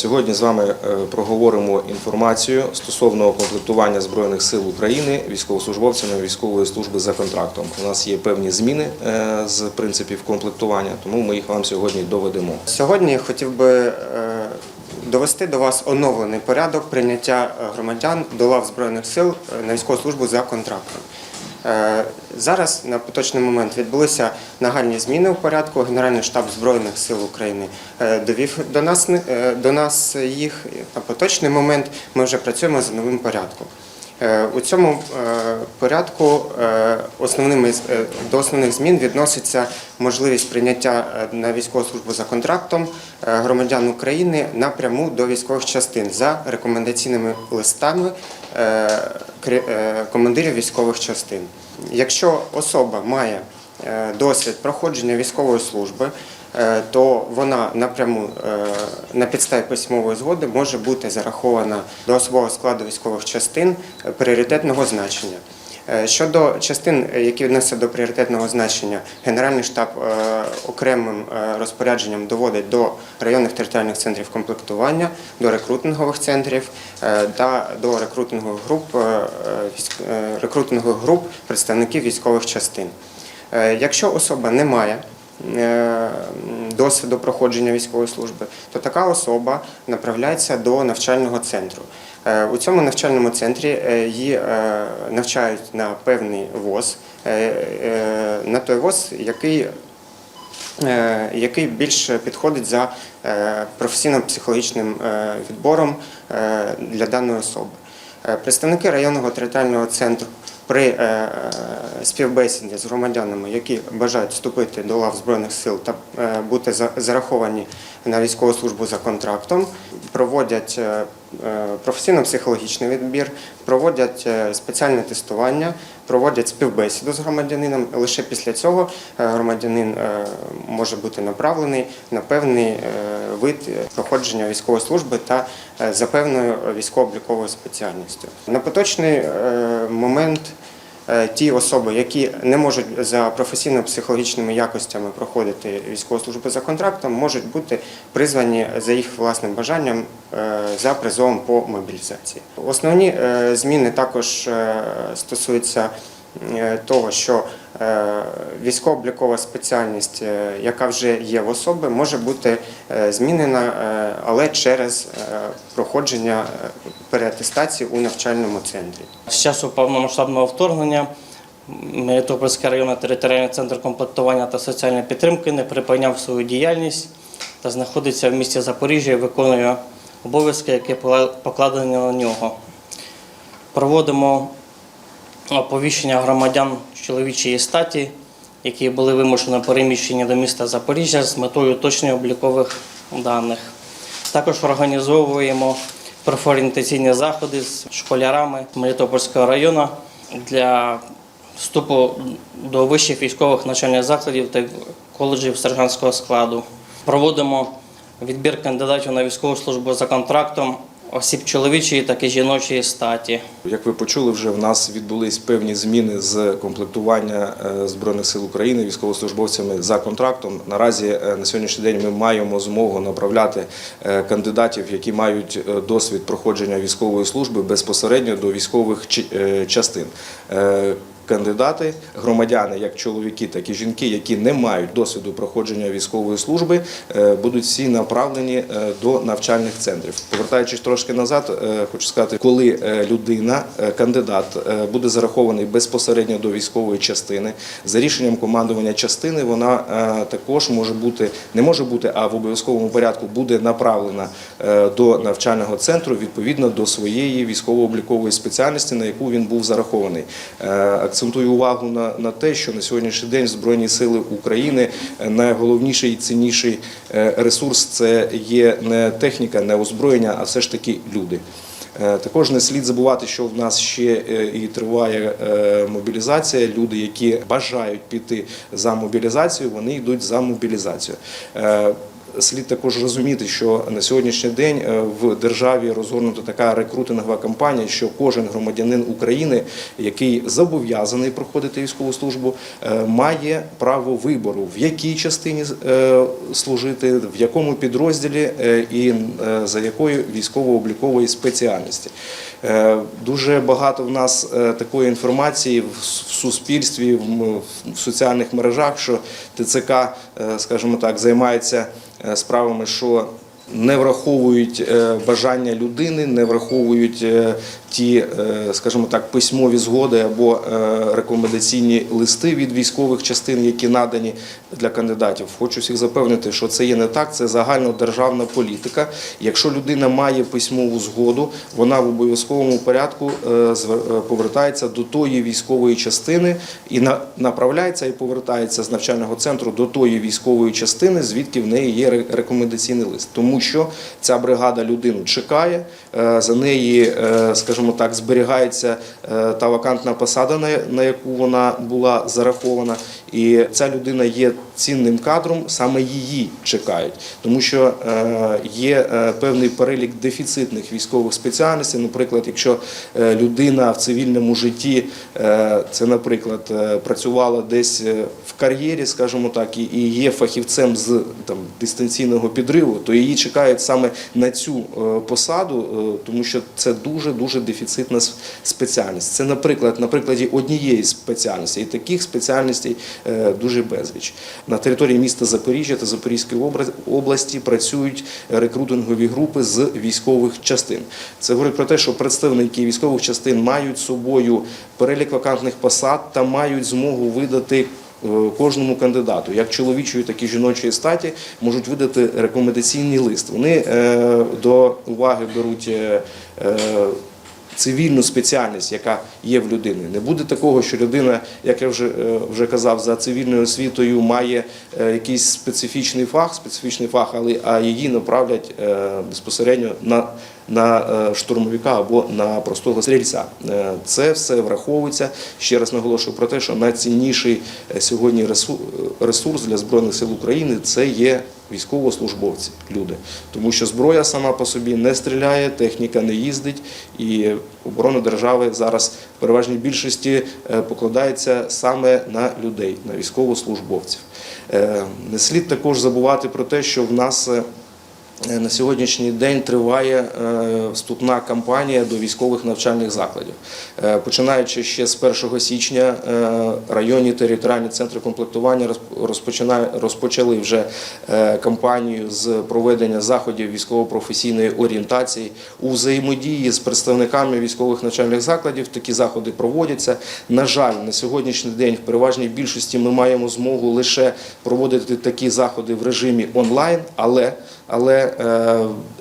Сьогодні з вами е, проговоримо інформацію стосовно комплектування Збройних сил України військовослужбовцями військової служби за контрактом. У нас є певні зміни е, з принципів комплектування, тому ми їх вам сьогодні доведемо. Сьогодні хотів би е, довести до вас оновлений порядок прийняття громадян до лав Збройних сил на військову службу за контрактом. Е, Зараз на поточний момент відбулися нагальні зміни у порядку. Генеральний штаб Збройних сил України е, довів до нас, е, до нас їх. На поточний момент ми вже працюємо за новим порядком. Е, У цьому е, порядку е, основними до основних змін відноситься можливість прийняття на військову службу за контрактом громадян України напряму до військових частин за рекомендаційними листами командирів військових частин. Якщо особа має досвід проходження військової служби, то вона напряму е, на підставі письмової згоди може бути зарахована до особового складу військових частин е, пріоритетного значення. Е, Щодо частин, е, які відносяться до пріоритетного значення, Генеральний штаб е, окремим е, розпорядженням доводить до районних територіальних центрів комплектування, до рекрутингових центрів е, та до рекрутингових груп, е, е, е, рекрутингових груп представників військових частин. Е, Якщо особа не має е, досвіду проходження військової служби, то така особа направляється до навчального центру. Е, У цьому навчальному центрі е, її е, навчають на певний ВОЗ, е, е, на той ВОЗ, який е, який більше підходить за е, професійно-психологічним е, відбором е, для даної особи. Е, Представники районного територіального центру при е, е, співбесіді з громадянами, які бажають вступити до лав Збройних сил та бути за- зараховані на військову службу за контрактом, проводять професійно-психологічний відбір, проводять е, спеціальне тестування, проводять співбесіду з громадянином. Лише після цього е, громадянин е, може бути направлений на певний е, вид проходження військової служби та е, за певною військово-обліковою спеціальністю. На поточний е, момент е, ті особи, які не можуть за професійно-психологічними якостями проходити військову службу за контрактом, можуть бути призвані за їх власним бажанням е, за призовом по мобілізації. Основні е, зміни також е, стосуються е, того, що е, військово-облікова спеціальність, е, яка вже є в особи, може бути е, змінена, е, але через е, проходження е, переатестації у навчальному центрі. З часу повномасштабного вторгнення Мелітопольський районний територіальний центр комплектування та соціальної підтримки не припиняв свою діяльність та знаходиться в місті Запоріжжя і виконує обов'язки, які покладені на нього. Проводимо оповіщення громадян чоловічої статі, які були вимушено переміщені до міста Запоріжжя з метою уточнення облікових даних. Також організовуємо профорієнтаційні заходи з школярами Мелітопольського району для вступу до вищих військових навчальних закладів та коледжів сержантського складу. Проводимо відбір кандидатів на військову службу за контрактом осіб чоловічої та жіночої статі. Як ви почули, вже в нас відбулись певні зміни з комплектування е, збройних сил України військовослужбовцями за контрактом. Наразі е, на сьогоднішній день ми маємо змогу направляти е, кандидатів, які мають досвід проходження військової служби безпосередньо до військових частин. Кандидати, громадяни, як чоловіки, так і жінки, які не мають досвіду проходження військової служби, е, будуть всі направлені е, до навчальних центрів. Повертаючись трошки назад, е, хочу сказати, коли людина, кандидат, буде зарахований безпосередньо до військової частини, за рішенням командування частини, вона також може бути, не може бути, а в обов'язковому порядку буде направлена до навчального центру відповідно до своєї військово-облікової спеціальності, на яку він був зарахований. Акцентую увагу на, на те, що на сьогоднішній день Збройні сили України е, найголовніший і цінніший е, ресурс це є не техніка, не озброєння, а все ж таки люди. Е, Також не слід забувати, що в нас ще і триває мобілізація. Люди, які бажають піти за мобілізацію, вони йдуть за мобілізацію. Слід також розуміти, що на сьогоднішній день е, в державі розгорнута така рекрутингова кампанія, що кожен громадянин України, який зобов'язаний проходити військову службу, е, має право вибору, в якій частині е, служити, в якому підрозділі і за якою військово-облікової спеціальності. Е, Дуже багато в нас е, такої інформації в суспільстві, в соціальних мережах, що ТЦК, е, скажімо так, займається справами, що не враховують бажання людини, не враховують ті, е, скажімо так, письмові згоди або е, рекомендаційні листи від військових частин, які надані для кандидатів. Хочу всіх запевнити, що це є не так. Це загальнодержавна політика. Якщо людина має письмову згоду, вона в обов'язковому порядку е, повертається до тої військової частини і на- направляється і повертається з навчального центру до тої військової частини, звідки в неї є рекомендаційний лист. Тому що ця бригада людину чекає, за неї, е, скажімо так, зберігається е, та вакантна посада, на- на яку вона була зарахована, і ця людина є цінним кадром, саме її чекають, тому що е, є е, певний перелік дефіцитних військових спеціальностей. Наприклад, якщо е, людина в цивільному житті, це, наприклад, працювала десь в кар'єрі, скажімо так, і- є фахівцем з там дистанційного підриву, то її чекають саме на цю посаду, тому що це дуже дуже дефіцитна спеціальність. Це, наприклад, на прикладі однієї спеціальності, і таких спеціальностей дуже безліч. На території міста Запоріжжя та Запорізької області працюють рекрутингові групи з військових частин. Це говорить про те, що представники військових частин мають собою перелік вакантних посад та мають змогу видати. е, Кожному кандидату, як чоловічої, так і жіночої статі, можуть видати рекомендаційний лист. Вони е, до уваги беруть е, е, цивільну спеціальність, яка є в людини. Не буде такого, що людина, як я вже, е, вже казав, за цивільною освітою має е, якийсь специфічний фах, специфічний фах, але а її направлять е, безпосередньо на, на е, штурмовика або на простого стрільця. Е, Це все враховується. Ще раз наголошую про те, що найцінніший е, сьогодні ресурс для Збройних сил України це є військовослужбовці, люди. Тому що зброя сама по собі не стріляє, техніка не їздить, і оборона держави зараз в переважній більшості покладається саме на людей, на військовослужбовців. Не слід також забувати про те, що в нас. Е, на сьогоднішній день триває е, вступна кампанія до військових навчальних закладів. Е, Починаючи ще з 1 січня, районні територіальні центри комплектування розпочали вже кампанію з проведення заходів військово-професійної орієнтації у взаємодії з представниками військових навчальних закладів. Такі заходи проводяться. На жаль, на сьогоднішній день в переважній більшості ми маємо змогу лише проводити такі заходи в режимі онлайн, але але е,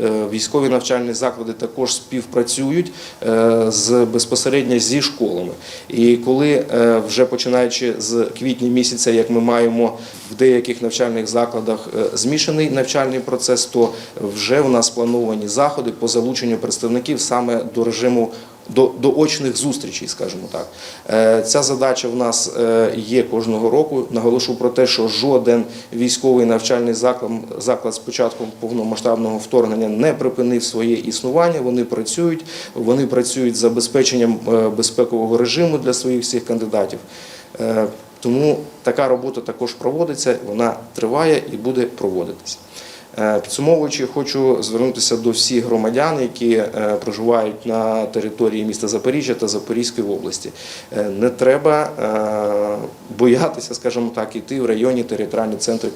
е, військові навчальні заклади також співпрацюють е, з безпосередньо зі школами. І коли вже починаючи з квітня місяця, як ми маємо в деяких навчальних закладах змішаний навчальний процес, то вже в нас плановані заходи по залученню представників саме до режиму до, до очних зустрічей, скажімо так. Е, Ця задача в нас е, є кожного року. Наголошу про те, що жоден військовий навчальний заклад, заклад з початком повномасштабного вторгнення не припинив своє існування. Вони працюють, вони працюють з забезпеченням е, безпекового режиму для своїх всіх кандидатів. Тому така робота також проводиться, вона триває і буде проводитись. Е, Підсумовуючи, хочу звернутися до всіх громадян, які е, проживають на території міста Запоріжжя та Запорізької області. Е, Не треба боятися, скажімо так, іти в районні територіальні центри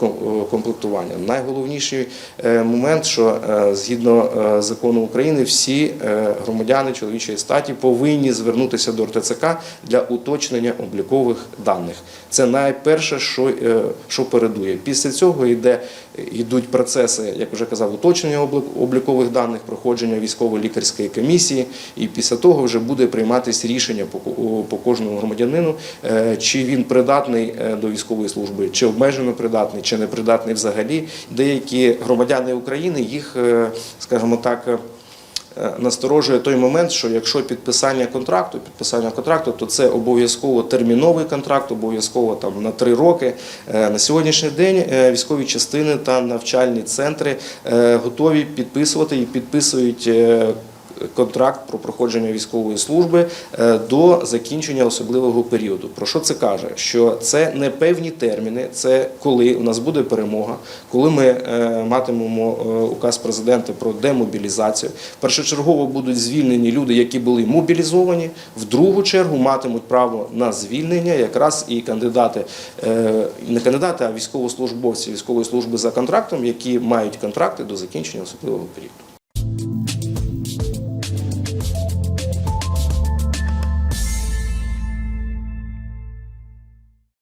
комплектування. Найголовніший момент, що згідно закону України, всі громадяни чоловічої статі повинні звернутися до РТЦК для уточнення облікових даних. Це найперше, що передує. Після цього йде йдуть процеси, як вже казав, уточнення облік- облікових даних, проходження військово-лікарської комісії, і після того вже буде прийматися рішення по, по кожному громадянину, е, чи він придатний е, до військової служби, чи обмежено придатний, чи не придатний взагалі. Деякі громадяни України їх, е, скажімо так. Е, насторожує той момент, що якщо підписання контракту, підписання контракту, то це обов'язково терміновий контракт, обов'язково там на три роки. Е, На сьогоднішній день е, військові частини та навчальні центри готові підписувати і підписують. Контракт про проходження військової служби е, до закінчення особливого періоду. Про що це каже? Що це не певні терміни, це коли у нас буде перемога, коли ми е, матимемо е, указ президента про демобілізацію. Першочергово будуть звільнені люди, які були мобілізовані. В другу чергу матимуть право на звільнення якраз і кандидати, не кандидати, а військовослужбовці військової служби за контрактом, які мають контракти до закінчення особливого періоду.